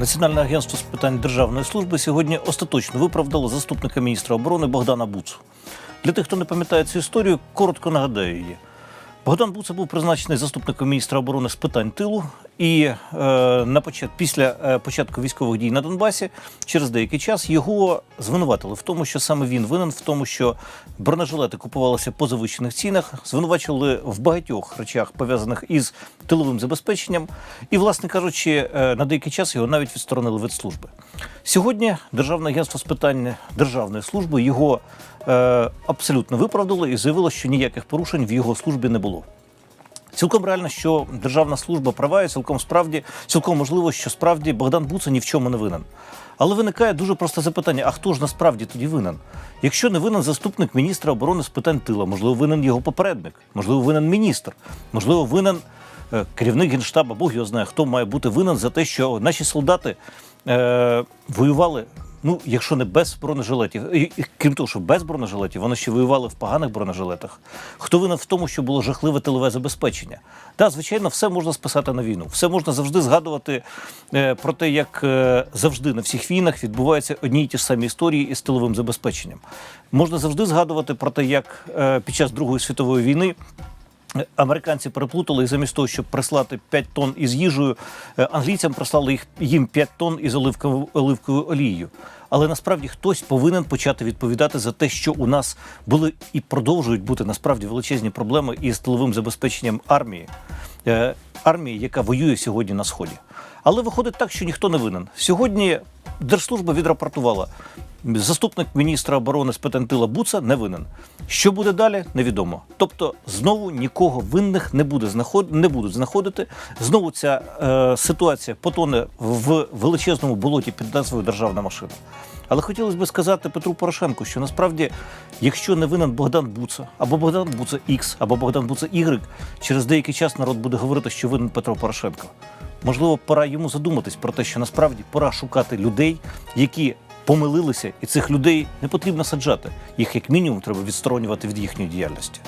Національне агентство з питань державної служби сьогодні остаточно виправдало заступника міністра оборони Богдана Буцу. Для тих, хто не пам'ятає цю історію, коротко нагадаю її. Богдан Буца був призначений заступником міністра оборони з питань тилу, і е, на почат, після е, початку військових дій на Донбасі через деякий час його звинуватили в тому, що саме він винен в тому, що бронежилети купувалися по завищених цінах, звинувачували в багатьох речах пов'язаних із тиловим забезпеченням, і, власне кажучи, е, на деякий час його навіть відсторонили від служби. Сьогодні Державне агентство з питань державної служби його е, абсолютно виправдало і заявило, що ніяких порушень в його службі не було. Цілком реально, що державна служба права, і цілком справді, цілком можливо, що справді Богдан Буца ні в чому не винен. Але виникає дуже просте запитання: а хто ж насправді тоді винен? Якщо не винен заступник міністра оборони з питань тила, можливо, винен його попередник, можливо, винен міністр, можливо, винен е, керівник генштабу, Бог його знає, хто має бути винен за те, що наші солдати е, воювали. Ну, якщо не без бронежилетів, і, і, крім того, що без бронежилетів, вони ще воювали в поганих бронежилетах. Хто винен в тому, що було жахливе тилове забезпечення? Так, звичайно, все можна списати на війну. Все можна завжди згадувати е, про те, як е, завжди на всіх війнах відбуваються одні й ті ж самі історії із тиловим забезпеченням. Можна завжди згадувати про те, як е, під час Другої світової війни. Американці переплутали і замість того, щоб прислати 5 тонн із їжею, е, англійцям прислали їх їм 5 тонн із оливковою, оливковою олією. Але насправді хтось повинен почати відповідати за те, що у нас були і продовжують бути насправді величезні проблеми із тиловим забезпеченням армії, Е, армії, яка воює сьогодні на сході. Але виходить так, що ніхто не винен. Сьогодні Держслужба відрапортувала. Заступник міністра оборони з питань тила Буца не винен. Що буде далі, невідомо. Тобто, знову нікого винних не буде знаход... не будуть знаходити. Знову ця е, ситуація потоне в величезному болоті під назвою Державна машина. Але хотілося б сказати Петру Порошенку, що насправді, якщо не винен Богдан Буца, або Богдан Буца Х, або Богдан Буца Y, через деякий час народ буде говорити, що винен Петро Порошенко. Можливо, пора йому задуматись про те, що насправді пора шукати людей, які помилилися, і цих людей не потрібно саджати. Їх як мінімум треба відсторонювати від їхньої діяльності.